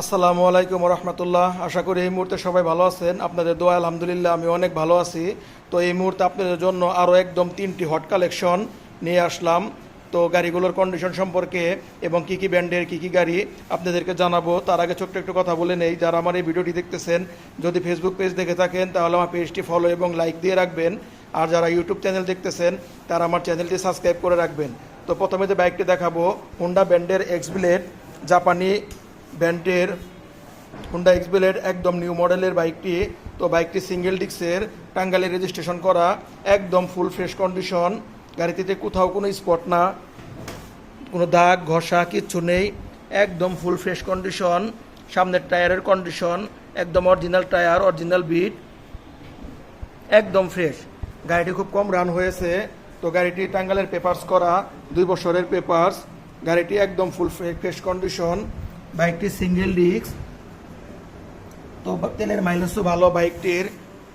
আসসালামু আলাইকুম রহমতুল্লাহ। আশা করি এই মুহূর্তে সবাই ভালো আছেন। আপনাদের দোয়া, আলহামদুলিল্লাহ, আমি অনেক ভালো আছি। তো এই মুহূর্তে আপনাদের জন্য আরও একদম তিনটি হট কালেকশন নিয়ে আসলাম। তো গাড়িগুলোর কন্ডিশন সম্পর্কে এবং কি কি ব্র্যান্ডের কি কি গাড়ি আপনাদেরকে জানাব। তার আগে ছোট্ট একটু কথা বলে নেই। যারা আমার এই ভিডিওটি দেখতেছেন, যদি ফেসবুক পেজ দেখে থাকেন, তাহলে আমার পেজটি ফলো এবং লাইক দিয়ে রাখবেন। আর যারা ইউটিউব চ্যানেল দেখতেছেন, তারা আমার চ্যানেলটি সাবস্ক্রাইব করে রাখবেন। তো প্রথমে যে বাইকটি দেখাবো হুন্ডা ব্র্যান্ডের এক্স ব্লেড জাপানি ব্র্যান্ডের হুন্ডা এক্স ব্লেড একদম নিউ মডেলের বাইকটি, তো বাইকটি সিঙ্গেল ডিক্সের টাঙ্গালে রেজিস্ট্রেশন করা, একদম ফুল ফ্রেশ কন্ডিশন গাড়িটিতে কোথাও কোনো স্পট না, কোনো দাগ, ঘষা, কিচ্ছু নেই, একদম ফুল ফ্রেশ কন্ডিশন সামনের টায়ারের কন্ডিশন একদম অরিজিনাল টায়ার অরিজিনাল বিট একদম ফ্রেশ গাড়িটি খুব কম রান হয়েছে, তো গাড়িটি টাঙ্গালের পেপার্স করা, দুই বছরের পেপার্স গাড়িটি একদম ফুল ফ্রেশ কন্ডিশন বাইকটি সিঙ্গেল ডিস্ক। তো তেলের মাইলেজও ভালো বাইকটির।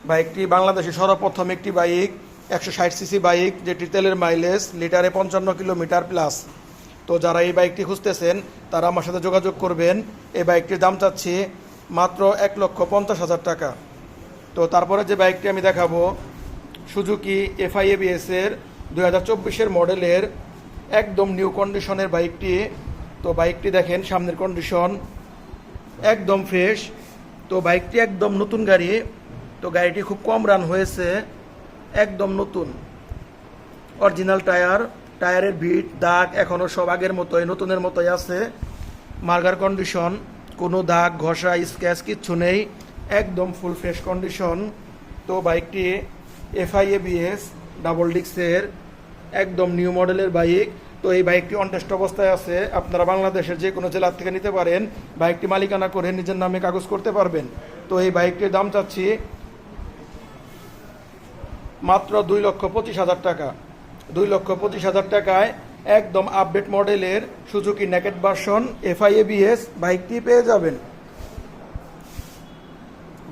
বাইকটি বাংলাদেশে সর্বপ্রথম একটি বাইক, একশো ষাট সিসি বাইক, যেটি তেলের মাইলেজ লিটারে পঞ্চান্ন কিলোমিটার প্লাস তো যারা এই বাইকটি খুঁজতেছেন, তারা আমার সাথে যোগাযোগ করবেন। এই বাইকটির দাম চাচ্ছি মাত্র এক লক্ষ পঞ্চাশ হাজার টাকা। তো তারপরে যে বাইকটি আমি দেখাবো, সুজুকি এফআইএবিএস এর দুই হাজার চব্বিশের মডেলের একদম নিউ কন্ডিশনের বাইকটি। তো বাইকটি দেখেন, সামনের কন্ডিশন একদম ফ্রেশ তো বাইকটি একদম নতুন গাড়ি, তো গাড়িটি খুব কম রান হয়েছে, একদম নতুন। অরিজিনাল টায়ার টায়ারের ভিট দাগ এখনও সব আগের মতোই, নতুনের মতোই আছে। মার্গার কন্ডিশন কোনো দাগ, ঘষা স্ক্যাচ কিচ্ছু নেই, একদম ফুল ফ্রেশ কন্ডিশন তো বাইকটি এফআইএবিএস ডাবল ডিক্সের একদম নিউ মডেলের বাইক তো এই বাইকটি অনটেস্ট অবস্থায় আছে। আপনারা বাংলাদেশের যে কোনো জেলার থেকে নিতে পারেন, বাইকটি মালিকানা করে নিজের নামে কাগজ করতে পারবেন। তো এই বাইকটির দাম চাচ্ছি মাত্র দুই লক্ষ পঁচিশ হাজার টাকা। দুই লক্ষ পঁচিশ হাজার টাকায় একদম আপডেট মডেলের সুজুকি নেকেট ভার্সন এফআইএবিএস বাইকটি পেয়ে যাবেন।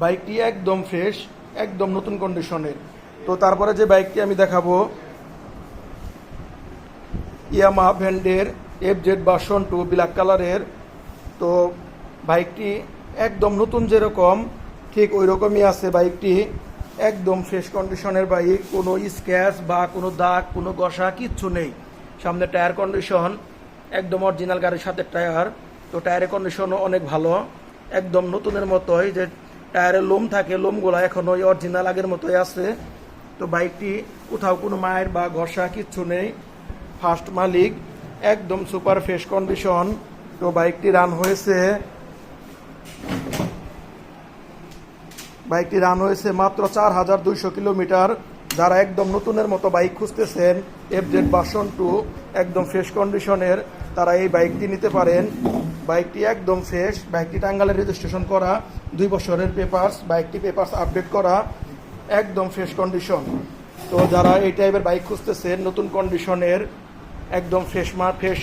বাইকটি একদম ফ্রেশ একদম নতুন কন্ডিশনের তো তারপরে যে বাইকটি আমি দেখাবো Yamaha ভ্যান্ডের F Z version two black কালারের তো বাইকটি একদম নতুন যেরকম, ঠিক ওই রকমই আছে বাইকটি। একদম ফ্রেশ কন্ডিশনের বাইক, কোনো স্ক্র্যাচ বা কোনো দাগ, কোনো ঘষা, কিচ্ছু নেই। সামনে টায়ার কন্ডিশন একদম অরিজিনাল গাড়ির সাথে টায়ার তো টায়ারের কন্ডিশনও অনেক ভালো। একদম নতুনের মতোই যে টায়ারের লোম থাকে, লোমগুলো এখনও অরিজিনাল আগের মতোই আছে। তো বাইকটি কোথাও কোনো মায়ের বা ঘষা, কিচ্ছু নেই। ফার্স্ট মালিক, একদম সুপার ফ্রেশ কন্ডিশন। তো বাইকটি রান হয়েছে। বাইকটি রান হয়েছে মাত্র চার হাজার দুইশো কিলোমিটার। যারা একদম নতুনের মতো বাইক খুঁজতেছেন এফ জেড বাসন টু একদম ফ্রেশ কন্ডিশনের তারা এই বাইকটি নিতে পারেন। বাইকটি একদম ফ্রেশ বাইকটি টাঙ্গালে রেজিস্ট্রেশন করা, দুই বছরের পেপার্স বাইকটি পেপার্স আপডেট করা, একদম ফ্রেশ কন্ডিশন তো যারা এই টাইপের বাইক খুঁজতেছেন, নতুন কন্ডিশনের একদম ফ্রেশ মা ফ্রেশ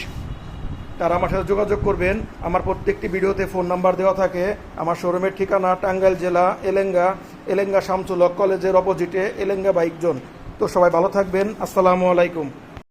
তারা আমার সাথে যোগাযোগ করবেন। আমার প্রত্যেকটি ভিডিওতে ফোন নাম্বার দেওয়া থাকে। আমার শোরুমের ঠিকানা টাঙ্গাইল জেলা, এলেঙ্গা এলেঙ্গা শামসুলক কলেজের অপোজিটে এলেঙ্গা বাইকজন। তো সবাই ভালো থাকবেন। আসসালামু আলাইকুম।